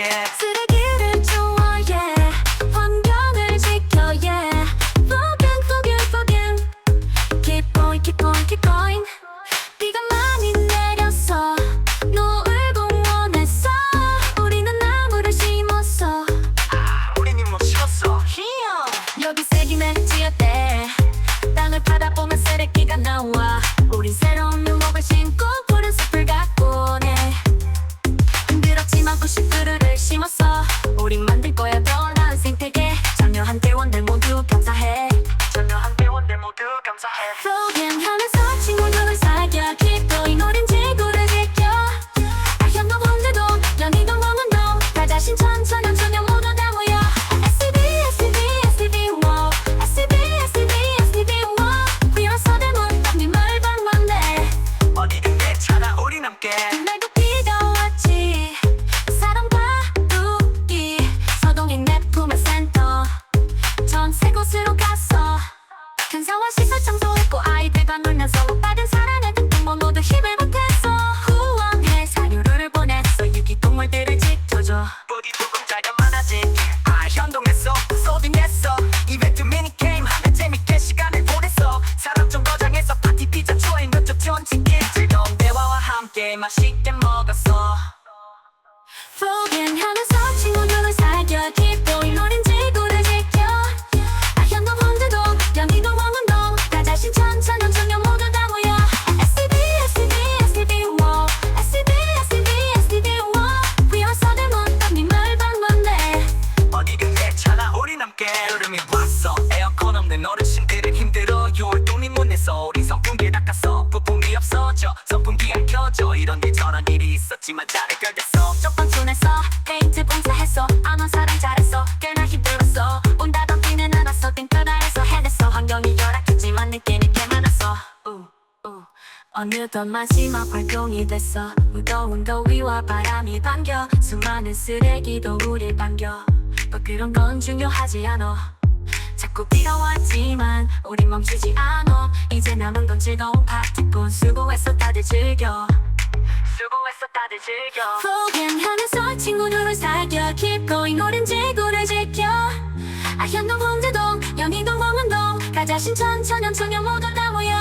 get. 감사해. 하면서 친구들을 사귀어 Keep going 지구를 제껴 I have 너네가 먹은 don't 자신 천천히 천연 모두 다 모여. SCB SCB SCB wow. SCB SCB SCB wow. We are 서대문 밤이 멀방 먼데 어디든 괜찮아 여름이 왔어. 에어컨 없는 너를 침대를 힘들어 6월 동이문에서 우리 선풍기 닦았어 부품이 없어져 선풍기 안 켜져. 이런 일 저런 일이 있었지만 잘을 끌겠어. 쪽방 촌했어 페인트 봉사했어. 안온 사람 잘했어. 꽤나 힘들었어. 온다던 비는 안 왔어. 땡볕아에서 해냈어. 환경이 열악했지만 느끼는 게 많았어. 우, 우. 어느덧 마지막 활동이 됐어. 무더운 더위와 바람이 반겨. 수많은 쓰레기도 우릴 반겨. 또 그런 건 중요하지 않아. 자꾸 비가 왔지만 우린 멈추지 않아. 이제 남은 건 즐거운 파티꾼 수고했어 다들 즐겨. 수고했어 다들 즐겨. 포기하면서 친구들을 사귀어 Keep going 오랜 지구를 지켜. 아현동 홍제동 영희동 봉은동. 가자 신천 천연 청년 모두 다 모여